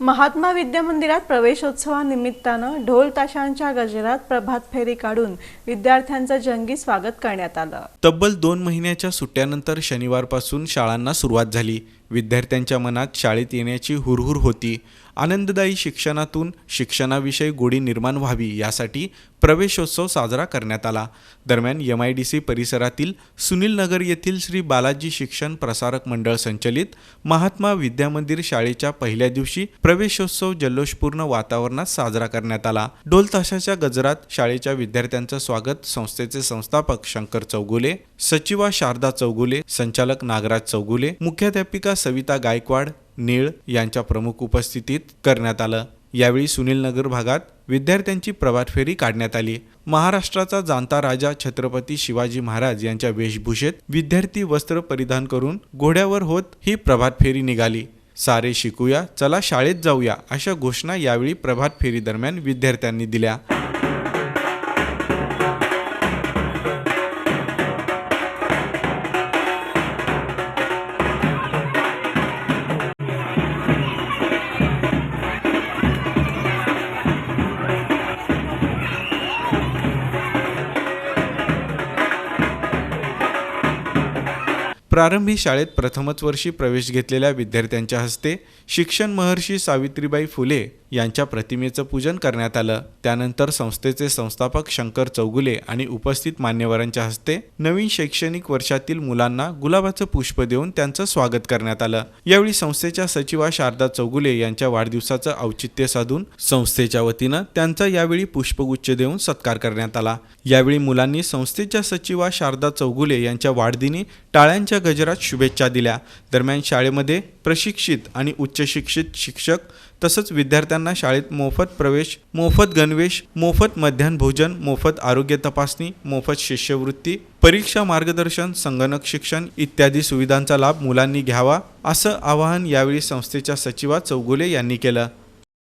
महात्मा विद्या मंदिरात प्रवेशोत्सवानिमित्तानं ढोल ताशांच्या गजरात प्रभात फेरी काढून विद्यार्थ्यांचं जंगी स्वागत करण्यात आलं. तब्बल दोन महिन्याच्या सुट्ट्यानंतर शनिवारपासून शाळांना सुरुवात झाली. विद्यार्थ्यांच्या मनात शाळेत येण्याची हुरहुर होती. आनंददायी शिक्षणातून शिक्षणाविषयी गोडी निर्माण व्हावी यासाठी प्रवेशोत्सव साजरा करण्यात आला. दरम्यान एम आय डी सी परिसरातील सुनील नगर येथील श्री बालाजी शिक्षण प्रसारक मंडळ संचलित महात्मा विद्या मंदिर शाळेच्या पहिल्या दिवशी प्रवेशोत्सव जल्लोषपूर्ण वातावरणात साजरा करण्यात आला. ढोल ताशाच्या गजरात शाळेच्या विद्यार्थ्यांचं स्वागत संस्थेचे संस्थापक शंकर चौगुले सचिवा शारदा चौगुले संचालक नागराज चौगुले मुख्याध्यापिका सविता गायकवाड नीळ यांच्या प्रमुख उपस्थितीत करण्यात आलं. यावेळी सुनील नगर भागात विद्यार्थ्यांची प्रभात फेरी काढण्यात आली. महाराष्ट्राचा जाणता राजा छत्रपती शिवाजी महाराज यांच्या वेशभूषेत विद्यार्थी वस्त्र परिधान करून घोड्यावर होत ही प्रभात फेरी निघाली. सारे शिकूया चला शाळेत जाऊया अशा घोषणा यावेळी प्रभात फेरी दरम्यान विद्यार्थ्यांनी दिल्या. प्रारंभी शाळेत प्रथमच वर्षी प्रवेश घेतलेल्या विद्यार्थ्यांच्या हस्ते शिक्षण महर्षी सावित्रीबाई फुले यांच्या प्रतिमेचं पूजन करण्यात आलं. त्यानंतर संस्थेचे संस्थापक शंकर चौगुले आणि उपस्थित मान्यवरांच्या हस्ते नवीन शैक्षणिक वर्षातील मुलांना गुलाबाचं पुष्प देऊन त्यांचं स्वागत करण्यात आलं. यावेळी संस्थेच्या सचिवा शारदा चौगुले यांच्या वाढदिवसाचं औचित्य साधून संस्थेच्या वतीनं त्यांचा यावेळी पुष्पगुच्छ देऊन सत्कार करण्यात आला. यावेळी मुलांनी संस्थेच्या सचिवा शारदा चौगुले यांच्या वाढदिनी टाळ्यांच्या गजरात शुभेच्छा दिल्या. दरम्यान शाळेमध्ये प्रशिक्षित आणि उच्च शिक्षित शिक्षक तसंच विद्यार्थ्यांना शाळेत मोफत प्रवेश मोफत गणवेश मोफत मध्यान्ह भोजन मोफत आरोग्य तपासणी मोफत शिष्यवृत्ती परीक्षा मार्गदर्शन संगणक शिक्षण इत्यादी सुविधांचा लाभ मुलांनी घ्यावा असं आवाहन यावेळी संस्थेच्या सचिवा चौगुले यांनी केलं.